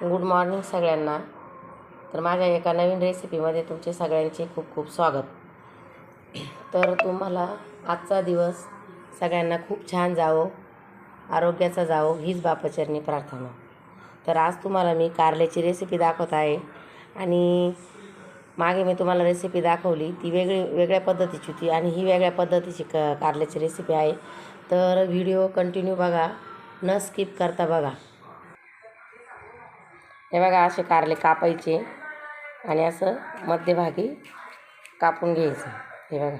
Good morning सगळ्यांना. तर माझ्या एका नवीन रेसिपीमध्ये तुमचे सगळ्यांचे खूप खूप स्वागत. तर तुम्हाला आजचा दिवस सगळ्यांना खूप छान जावो आरोग्याचा जावो हीच बापचरणी प्रार्थना. तर आज तुम्हाला मी कारल्याची रेसिपी दाखवत आहे आणि मागे मी तुम्हाला रेसिपी दाखवली. ती वेगळी वेगळ्या पद्धतीची होती आणि ही वेगळ्या पद्धतीची क कारल्याची रेसिपी आहे. तर व्हिडिओ कंटिन्यू बघा. न स्किप करता बघा. हे बघा असे कारले कापायचे आणि असं मध्यभागी कापून घ्यायचं. हे बघा.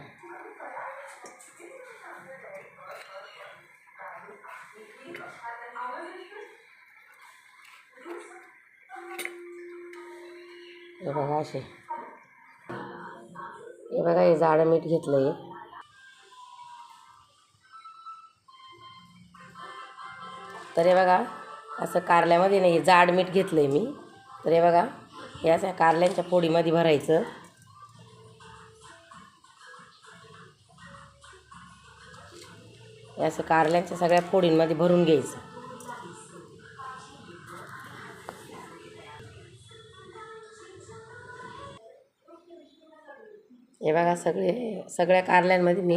हे बघा असे. हे बघा हे जाडं मीठ घेतलं आहे तर हे बघा असं कारल्यामध्ये नाही जाड मीठ घेतलं आहे मी. तर हे बघा हे असं कारल्यांच्या फोडीमध्ये भरायचं. असं कारल्यांच्या सगळ्या फोडींमध्ये भरून घ्यायचं. हे बघा सगळे सगळ्या कारल्यांमध्ये मी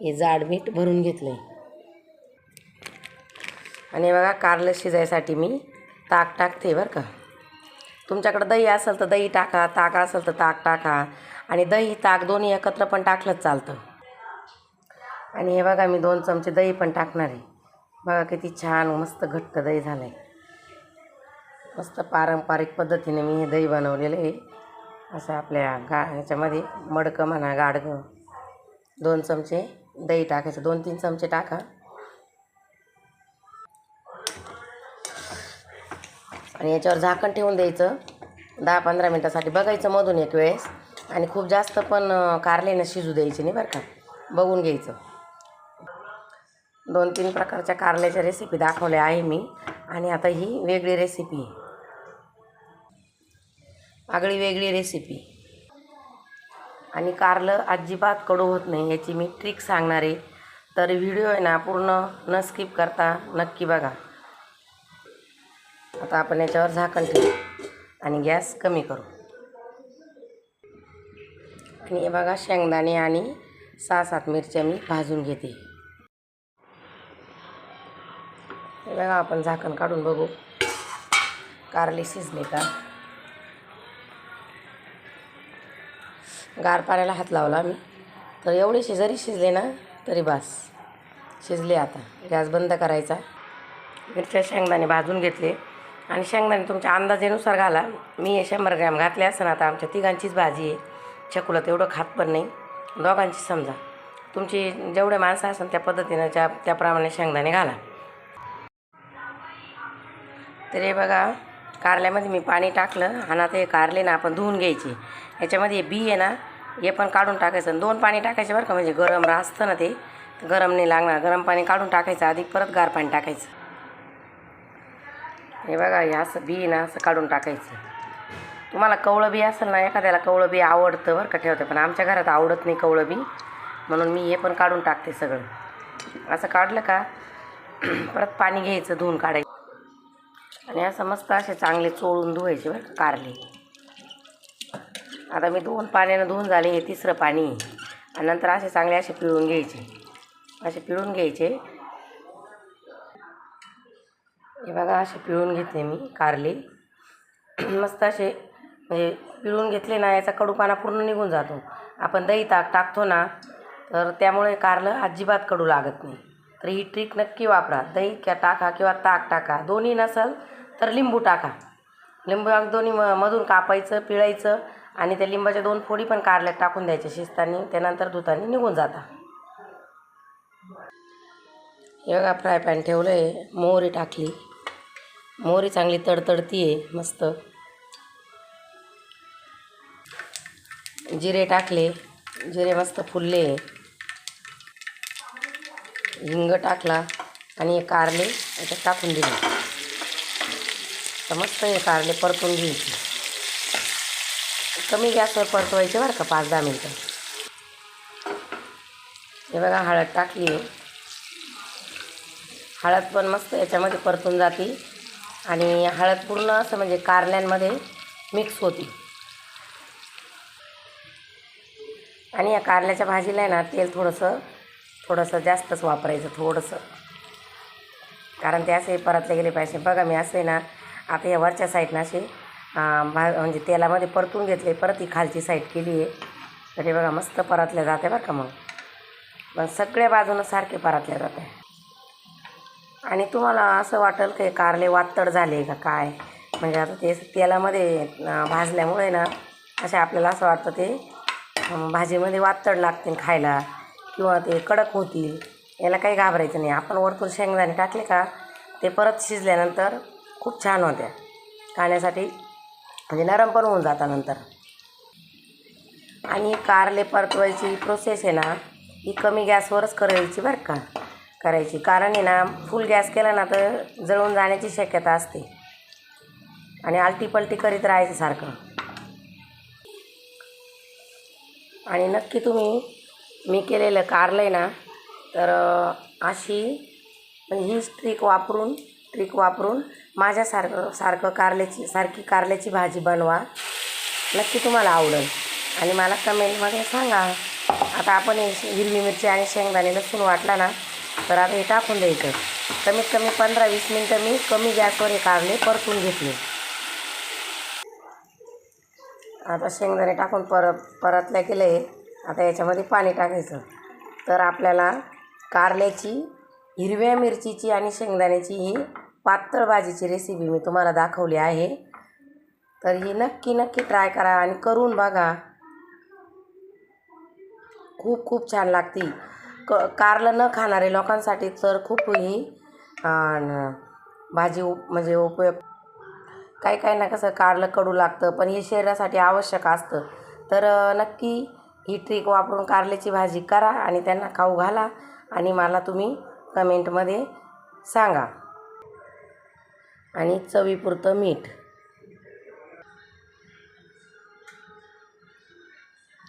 हे जाड मीठ भरून घेतलं आहे आणि बघा कारलं शिजायसाठी मी ताक टाकते बरं का. तुमच्याकडं दही असेल तर दही टाका ताक असेल तर ताक टाका. आणि दही ताक दोन्ही एकत्र पण टाकलंच चालतं. आणि हे बघा मी दोन चमचे दही पण टाकणार आहे. बघा किती छान मस्त घट्ट दही झालं आहे मस्त पारंपरिक पद्धतीने मी हे दही बनवलेलं आहे. असं आपल्या गा ह्याच्यामध्ये मडकं म्हणा गाडगं दोन चमचे दही टाकायचं. दोन तीन चमचे टाका. आणि याच्यावर झाकण ठेवून द्यायचं. दहा पंधरा मिनटासाठी. बघायचं मधून एक वेळेस. आणि खूप जास्त पण अं, कारल्यानं शिजू द्यायची नाही बरं का. बघून घ्यायचं. दोन तीन प्रकारच्या कारल्याच्या रेसिपी दाखवल्या आहे मी. आणि आता ही वेगळी रेसिपी आहे. आगळी वेगळी रेसिपी आणि कारलं अजिबात कडू होत नाही याची मी ट्रिक सांगणार आहे. तर व्हिडिओ आहे ना पूर्ण न स्किप करता नक्की बघा. आता आपण याच्यावर झाकण ठेवू आणि गॅस कमी करू. आणि हे बघा शेंगदाणे आणि सहा सात मिरच्या मी भाजून घेते. हे बघा आपण झाकण काढून बघू. कारले शिजले का? गार पाण्याला हात लावला मी. तर एवढेसे जरी शिजले ना तरी बास. शिजले आता. गॅस बंद करायचा. मिरच्या शेंगदाणे भाजून घेतले. आणि शेंगदाणे तुमच्या अंदाजेनुसार घाला. मी हे शंभर ग्रॅम घातले असं आता आमच्या तिघांचीच भाजी आहे. छकुला तेवढं खात पण नाही. दोघांची समजा. तुमची जेवढे माणसं असेल त्या पद्धतीनं त्या त्याप्रमाणे शेंगदाणे घाला. तर हे बघा कारल्यामध्ये मी पाणी टाकलं आणि आता हे कारले ना आपण धुवून घ्यायचे. याच्यामध्ये बी आहे ना हे पण काढून टाकायचं आणि दोन पाणी टाकायचे बरं का म्हणजे गरम राहतं ना ते. गरम नाही लागणार गरम पाणी काढून टाकायचं आधी परत गार पाणी टाकायचं. हे बघा हे असं बी ना असं काढून टाकायचं. तुम्हाला कवळं बी असेल ना एखाद्याला कवळं बी आवडतं बरं का ठेवतं. पण आमच्या घरात आवडत नाही कवळं बी. म्हणून मी हे पण काढून टाकते सगळं. असं काढलं का परत पाणी घ्यायचं धुवून काढायचं. आणि असं मस्त असे चांगले चोळून धुवायचे बरं का कारले. आता मी दोन पाण्यानं धुवून झाले हे तिसरं पाणी. आणि नंतर असे चांगले असे पिळून घ्यायचे. असे पिळून घ्यायचे. हे बघा असे पिळून घेतले मी कारले. मस्त असे म्हणजे पिळून घेतले ना याचा कडूपाना पूर्ण निघून जातो. आपण दही ताक टाकतो ना तर त्यामुळे कारलं अजिबात कडू लागत नाही. तर ही ट्रिक नक्की वापरा. दही क्या टाका किंवा ताक टाका. दोन्ही नसल तर लिंबू टाका. लिंबू दोन्ही म मधून कापायचं पिळायचं आणि त्या लिंबाच्या दोन फोडी पण कारल्यात टाकून द्यायच्या शिस्तानी त्यानंतर धुताने निघून जाता. हे बघा फ्राय पॅन ठेवलं आहे मोहरी टाकली. मोहरी चांगली तडतडती आहे मस्त. जिरे टाकले जिरे मस्त फुलले. हिंग टाकला आणि हे कारले याच्यात टाकून दिले. तर मस्त हे कारले परतून घ्यायचे. कमी गॅसवर परतवायचे बरं का पाच दहा मिनटं. हे बघा हळद टाकली आहे हळद पण मस्त याच्यामध्ये परतून जाते. आणि हळद पूर्ण असं म्हणजे कारल्यांमध्ये मिक्स होती. आणि या कारल्याच्या भाजीला आहे ना तेल थोडंसं थोडंसं जास्तच वापरायचं थोडंसं. कारण ते असे परतले गेले पाहिजे. बघा मी असे ना आता या वरच्या साईडनं असे भा म्हणजे तेलामध्ये परतून घेतले परत ही खालची साईड केली आहे. तर हे बघा मस्त परतल्या जाते बरं का मग. पण सगळ्या बाजूनं सारखे परतल्या जाते. आणि तुम्हाला असं वाटेल की कारले वातड झाले का काय? म्हणजे आता ते तेलामध्ये भाजल्यामुळे ना असे आपल्याला असं वाटतं ते भाजीमध्ये वातड लागतील खायला किंवा ते कडक होतील. याला काही घाबरायचं नाही. आपण वरतून शेंगदाणे टाकले का ते परत शिजल्यानंतर खूप छान होत्या. खाण्यासाठी म्हणजे नरम पण होऊन जाता नंतर. आणि कारले परतवायची प्रोसेस आहे ना ही कमी गॅसवरच करायची बरं का. करायची. कारण आहे ना फुल गॅस केला ना तर जळून जाण्याची शक्यता असते. आणि आलटी पलटी करीत राहायचं सारखं. आणि नक्की तुम्ही मी केलेलं कारलं आहे ना तर अशी ही ट्रिक वापरून ट्रिक वापरून माझ्यासारखं सारखं कारल्याची सारखी कारल्याची भाजी बनवा. नक्की तुम्हाला आवडेल. आणि मला कमेंटमध्ये सांगा. आता आपण हिरवी मिरची आणि शेंगदाणे लसूण वाटला ना तर आता हे टाकून द्यायचं. कमीत कमी पंधरा वीस मिनटं मी कमी गॅसवर हे कारले परतून घेतले. आता शेंगदाणे टाकून परत परतल्या आहे आता याच्यामध्ये पाणी टाकायचं. तर आपल्याला कारल्याची हिरव्या मिरचीची आणि शेंगदाण्याची ही पातळ भाजीची रेसिपी मी तुम्हाला दाखवली आहे. तर ही नक्की नक्की ट्राय करा आणि करून बघा. खूप खूप छान लागती क कारलं न खाणारे लोकांसाठी तर खूप ही भाजी उप म्हणजे उपयोग काही काही ना कसं कारलं कडू लागतं पण हे शरीरासाठी आवश्यक असतं. तर नक्की ही ट्रिक वापरून कारल्याची भाजी करा आणि त्यांना खाऊ घाला आणि मला तुम्ही कमेंटमध्ये सांगा. आणि चवीपुरतं मीठ.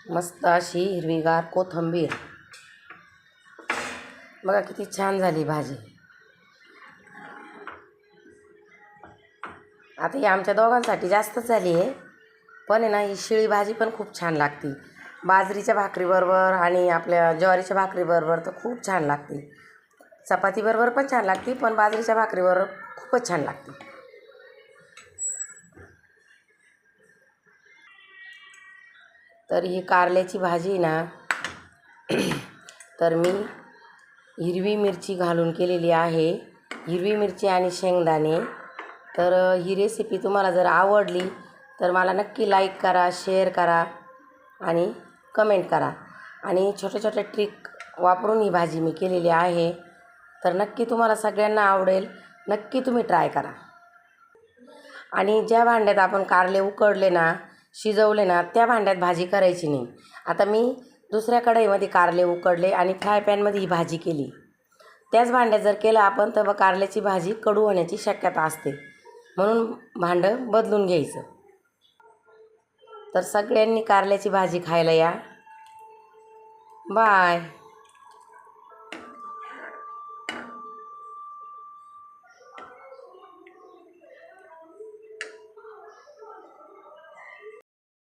मस्त अशी हिरवीगार कोथिंबीर. बघा किती छान झाली भाजी. आता ही आमच्या दोघांसाठी जास्तच झाली आहे. पण आहे ना ही शिळी भाजी पण खूप छान लागते. बाजरीच्या भाकरीबरोबर आणि आपल्या ज्वारीच्या भाकरीबरोबर तर खूप छान लागते. चपातीबरोबर पण छान लागते पण बाजरीच्या भाकरीबरोबर खूपच छान लागते. तर ही कारल्याची भाजी ना तर मी हिरवी मिरची घालून केलेली आहे. हिरवी मिरची आणि शेंगदाणे. तर ही रेसिपी तुम्हाला जर आवडली तर मला नक्की लाईक करा शेअर करा आणि कमेंट करा. आणि छोट्या छोट्या ट्रिक वापरून ही भाजी मी केलेली आहे. तर नक्की तुम्हाला सगळ्यांना आवडेल. नक्की तुम्ही ट्राय करा. आणि ज्या भांड्यात आपण कारले उकडले ना शिजवले ना त्या भांड्यात भाजी करायची नाही. आता मी दुसऱ्या कढईमध्ये कारले उकडले आणि फ्राय पॅनमध्ये ही भाजी केली. त्याच भांड्यात जर केलं आपण तर कारल्याची भाजी कडू होण्याची शक्यता असते. म्हणून भांडं बदलून घ्यायचं. तर सगळ्यांनी कारल्याची भाजी खायला या. बाय.